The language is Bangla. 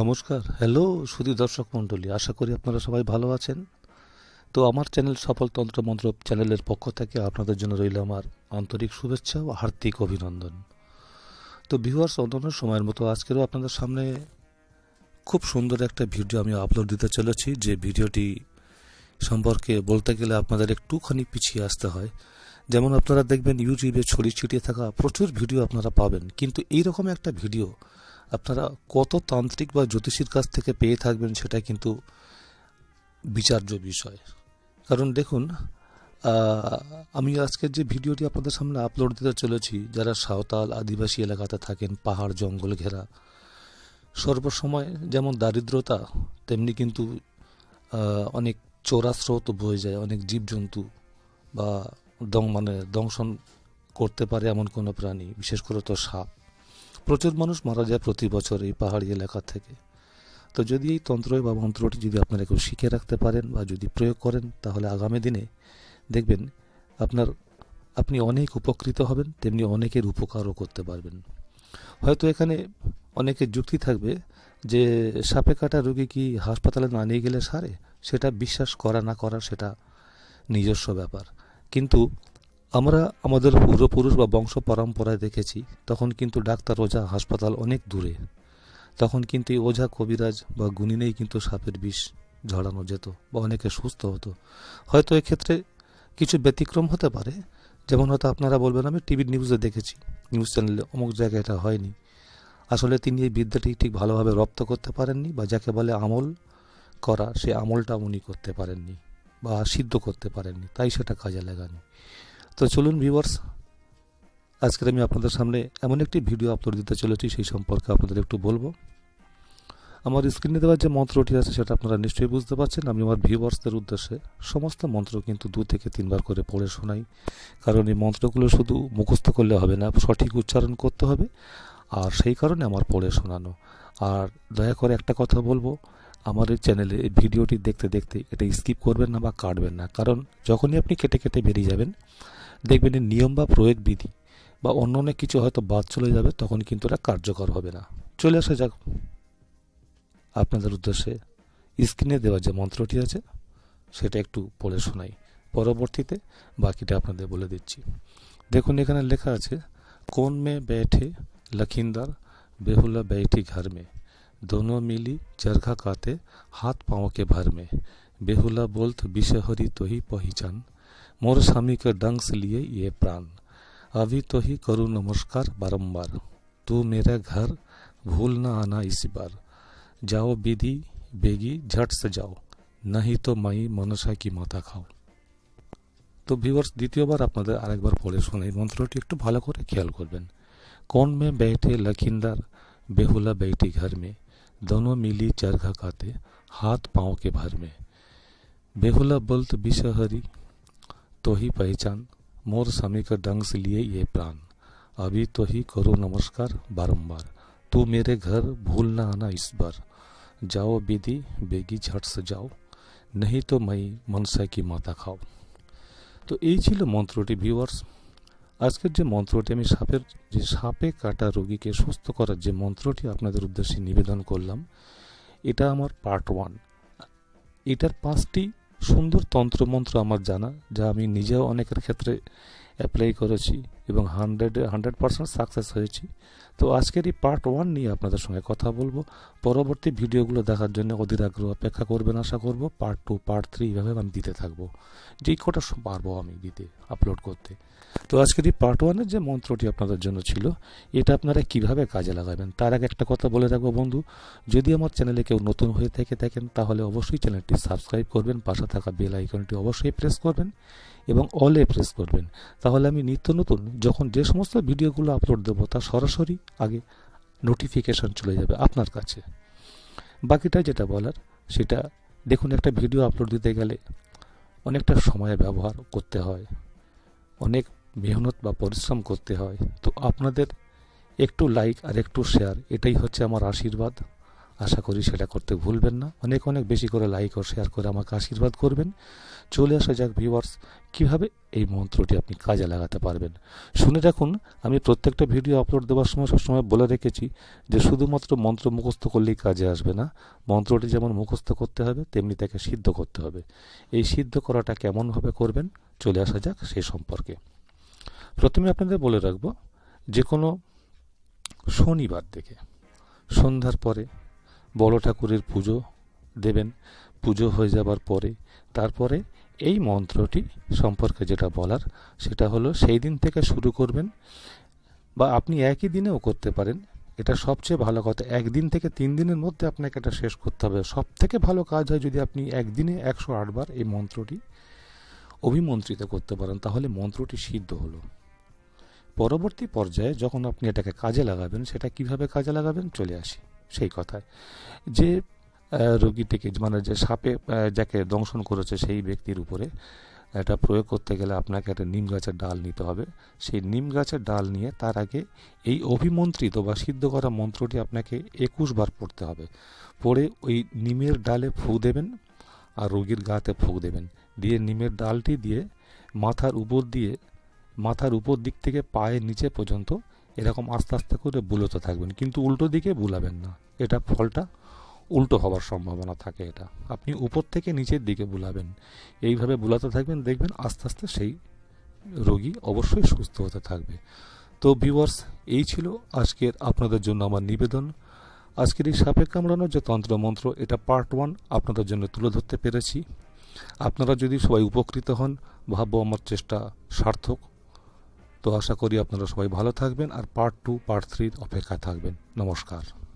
নমস্কার। হ্যালো সুধী দর্শক মণ্ডলী, আশা করি আপনারা সবাই ভালো আছেন। তো আমার চ্যানেল সফল তন্ত্র মন্ত্র চ্যানেলের পক্ষ থেকে আপনাদের জন্য রইল আমার আন্তরিক শুভেচ্ছা ও হার্দিক অভিনন্দন। তো ভিউয়ার্স অন্যান্য সময়ের মতো আজকেরও আপনাদের সামনে খুব সুন্দর একটা ভিডিও আমি আপলোড দিতে চলেছি। যে ভিডিওটি সম্পর্কে বলতে গেলে আপনাদের একটুখানি পিছিয়ে আসতে হয়। যেমন আপনারা দেখবেন ইউটিউবে ছড়িয়ে ছিটিয়ে থাকা প্রচুর ভিডিও আপনারা পাবেন। কিন্তু এইরকম একটা ভিডিও আপনারা কত তান্ত্রিক বা জ্যোতিষীর কাছ থেকে পেয়ে থাকবেন সেটা কিন্তু বিচার্য বিষয়। কারণ দেখুন আমি আজকের যে ভিডিওটি আপনাদের সামনে আপলোড দিতে চলেছি, যারা সাঁওতাল আদিবাসী এলাকাতে থাকেন, পাহাড়, জঙ্গল ঘেরা, সর্বসময় যেমন দারিদ্রতা, তেমনি কিন্তু অনেক চোরাস্রোত বয়ে যায়, অনেক জীবজন্তু বা দং মানে দংশন করতে পারে এমন কোনো প্রাণী, বিশেষ করে তো সাপ। প্রচুর মানুষ মারা যায় প্রতি বছর এই পাহাড়ি এলাকা থেকে। তো যদি এই তন্ত্র বা মন্ত্রটি যদি আপনারা কেউ শিখে রাখতে পারেন বা যদি প্রয়োগ করেন, তাহলে আগামী দিনে দেখবেন আপনার, আপনি অনেক উপকৃত হবেন, তেমনি অনেকের উপকারও করতে পারবেন। হয়তো এখানে অনেকের যুক্তি থাকবে যে সাপে কাটা রোগী কি হাসপাতালে না নিয়ে গেলে সারে? সেটা বিশ্বাস করা না করা সেটা নিজস্ব ব্যাপার। কিন্তু আমরা আমাদের পূর্বপুরুষ বা বংশ পরম্পরায় দেখেছি, তখন কিন্তু ডাক্তার ওঝা হাসপাতাল অনেক দূরে। তখন কিন্তু এই ওঝা কবিরাজ বা গুণিনেই কিন্তু সাপের বিষ ঝরানো যেত বা অনেকে সুস্থ হতো। হয়তো এক্ষেত্রে কিছু ব্যতিক্রম হতে পারে, যেমন হয়তো আপনারা বলবেন, আমি টিভির নিউজে দেখেছি, নিউজ চ্যানেলে অমুক জায়গায় এটা হয়নি। আসলে তিনি এই বিদ্যাটি ঠিক ভালোভাবে রপ্ত করতে পারেননি বা যাকে বলে আমল করা, সে আমলটা উনি করতে পারেননি বা সিদ্ধ করতে পারেননি, তাই সেটা কাজে লাগানি। তো চলুন ভিউয়ার্স আজকের আমি আপনাদের সামনে এমন একটি ভিডিও আপলোড দিতে চলেছি, সেই সম্পর্কে আপনাদের একটু বলব। আমার স্ক্রিনে দেওয়ার যে মন্ত্রটি আছে, সেটা আপনারা নিশ্চয়ই বুঝতে পারছেন। আমি আমার ভিউয়ার্সদের উদ্দেশ্যে সমস্ত মন্ত্র কিন্তু দু থেকে তিনবার করে পড়ে শোনাই। কারণ এই মন্ত্রগুলো শুধু মুখস্থ করলে হবে না, সঠিক উচ্চারণ করতে হবে, আর সেই কারণে আমার পড়ে শোনানো। আর দয়া করে একটা কথা বলব, আমার এই চ্যানেলে এই ভিডিওটি দেখতে দেখতে এটা স্কিপ করবেন না বা কাটবেন না। কারণ যখনই আপনি কেটে কেটে বেরিয়ে যাবেন দেখবেন এই নিয়ম বা প্রয়োগ বিধি বা অন্য অনেক কিছু হয়তো বাদ চলে যাবে তখন কিন্তু এটা কার্যকর হবে না চলে আসা যাক আপনাদের উদ্দেশ্যে স্ক্রিনে দেওয়া যে মন্ত্রটি আছে সেটা একটু পড়ে শোনাই পরবর্তীতে বাকিটা আপনাদের বলে দিচ্ছি দেখুন এখানে লেখা আছে কোন মে बैठे लखींदर बेहुला बैठी घर में दोनों मिली चरखा काते हाथ पाँव के भर में बेहुला बोलत विषहरी तो ही पहचान मोर स्वामी के डंग से लिए ये प्राण अभी तो ही करूँ नमस्कार बारंबार तू मेरा घर भूल न आना इस बार जाओ विधि बेगी झट से जाओ नहीं तो माई मनसा की माथा खाओ তো ভিউয়ার্স দ্বিতীয়বার আপনাদের আরেকবার পড়ে শোনা এই মন্ত্রটি একটু ভালো করে খেয়াল করবেন कौन में बैठे लखींदर बेहुला बैठी घर में दोनों मिली चरखा खाते हाथ पाँव के भर में बेहुला बोलत बिशहरी तो ही पहचान मोर स्वामी का डंग से लिए ये प्राण अभी तो ही करो नमस्कार बारंबार तू मेरे घर भूल न आना इस बार जाओ विधि बेगी झट से जाओ नहीं तो मैं मनसा की माता खाओ তো এই ছিল মন্ত্রটি ভিউয়ার্স আজকের যে মন্ত্রটি আমি সাপের যে সাপে কাটা রোগীকে সুস্থ করার যে মন্ত্রটি আপনাদের উদ্দেশ্যে নিবেদন করলাম এটা আমার পার্ট ওয়ান এটার পাঁচটি সুন্দর তন্ত্রমন্ত্র আমার জানা, যা আমি নিজেও অনেকের ক্ষেত্রে অ্যাপ্লাই করেছি এবং হান্ড্রেড হান্ড্রেড পার্সেন্ট সাকসেস হয়েছি। তো আজকের এই পার্ট ওয়ান নিয়ে আপনাদের সঙ্গে কথা বলব। পরবর্তী ভিডিওগুলো দেখার জন্য অধীর আগ্রহ অপেক্ষা করবেন, আশা করব। পার্ট টু পার্ট থ্রি এভাবে আমি দিতে থাকব। যেই কটা পারব আমি দিতে আপলোড করতে। তো আজকের এই পার্ট ওয়ানের যে মন্ত্রটি আপনাদের জন্য ছিল, এটা আপনারা কীভাবে কাজে লাগাবেন? তার আগে একটা কথা বলে রাখব বন্ধু, যদি আমার চ্যানেলে কেউ নতুন হয়ে থেকে থাকেন, তাহলে অবশ্যই চ্যানেলটি সাবস্ক্রাইব করবেন, পাশে থাকা বেল আইকনটি অবশ্যই প্রেস করবেন এবং অলে প্রেস করবেন। তাহলে আমি নিত্য নতুন যখন যে সমস্ত ভিডিওগুলো আপলোড দেবো, তা সরাসরি আগে নোটিফিকেশন চলে যাবে আপনার কাছে। বাকিটা যেটা বলার, সেটা দেখুন, একটা ভিডিও আপলোড দিতে গেলে অনেকটা সময় ব্যবহার করতে হয়। অনেক মেহনত বা পরিশ্রম করতে হয়। তো আপনাদের একটু লাইক আর একটু শেয়ার এটাই হচ্ছে আমার আশীর্বাদ। আশা করি সেটা করতে ভুলবেন না। অনেক অনেক বেশি করে লাইক ও শেয়ার করে আমাকে আশীর্বাদ করবেন। চলে আসা যাক ভিউয়ার্স কীভাবে এই মন্ত্রটি আপনি কাজে লাগাতে পারবেন। শুনে রাখুন, আমি প্রত্যেকটা ভিডিও আপলোড দেওয়ার সময় সবসময় বলে রেখেছি যে শুধুমাত্র মন্ত্র মুখস্থ করলেই কাজে আসবে না। মন্ত্রটি যেমন মুখস্থ করতে হবে, তেমনি তাকে সিদ্ধ করতে হবে। এই সিদ্ধ করাটা কেমনভাবে করবেন? চলে আসা যাক সেই সম্পর্কে। প্রথমে আপনাদের বলে রাখব যে কোনো শনিবার দেখে সন্ধ্যার পরে বড় ঠাকুরের পুজো দেবেন। পুজো হয়ে যাবার পরে, তারপরে এই মন্ত্রটি সম্পর্কে যেটা বলার, সেটা হলো সেই দিন থেকে শুরু করবেন বা আপনি একই দিনেও করতে পারেন। এটা সবচেয়ে ভালো কথা। একদিন থেকে তিন দিনের মধ্যে আপনাকে এটা শেষ করতে হবে। সব থেকে ভালো কাজ হয় যদি আপনি একদিনে একশো আটবার এই মন্ত্রটি অভিমন্ত্রিত করতে পারেন, তাহলে মন্ত্রটি সিদ্ধ হলো। পরবর্তী পর্যায়ে যখন আপনি এটাকে কাজে লাগাবেন, সেটা কীভাবে কাজে লাগাবেন? চলে আসি সেই কথায়। যে রোগীটিকে মানে যে সাপে যাকে দংশন করেছে সেই ব্যক্তির উপরে এটা প্রয়োগ করতে গেলে আপনাকে একটা নিম গাছের ডাল নিতে হবে। সেই নিম গাছের ডাল নিয়ে তার আগে এই অভিমন্ত্রিত বা সিদ্ধ করা মন্ত্রটি আপনাকে একুশ বার পড়তে হবে। পড়ে ওই নিমের ডালে ফু দেবেন আর রোগীর গাতে ফুক দেবেন। দিয়ে নিমের ডালটি দিয়ে মাথার উপর দিয়ে, মাথার উপর দিক থেকে পায়ের নিচে পর্যন্ত এরকম আস্তে আস্তে করে বুলোতে থাকবেন। কিন্তু উল্টো দিকে বুলাবেন না। এটা ফলটা উল্টো হওয়ার সম্ভাবনা থাকে এটা। আপনি উপর থেকে নিচের দিকে বুলাবেন। এইভাবে বুলাতে থাকবেন, দেখবেন আস্তে আস্তে সেই রোগী অবশ্যই সুস্থ হতে থাকবে। তো ভিউয়ার্স, এই ছিল আজকের আপনাদের জন্য আমার নিবেদন। আজকের এই সাপে কামড়ানোর যে তন্ত্রমন্ত্র, এটা পার্ট ওয়ান আপনাদের জন্য তুলে ধরতে পেরেছি। আপনারা যদি সবাই উপকৃত হন, ভাববো আমার চেষ্টা সার্থক। তো আশা করি আপনারা সবাই ভালো থাকবেন আর পার্ট টু পার্ট থ্রির অপেক্ষায় থাকবেন। নমস্কার।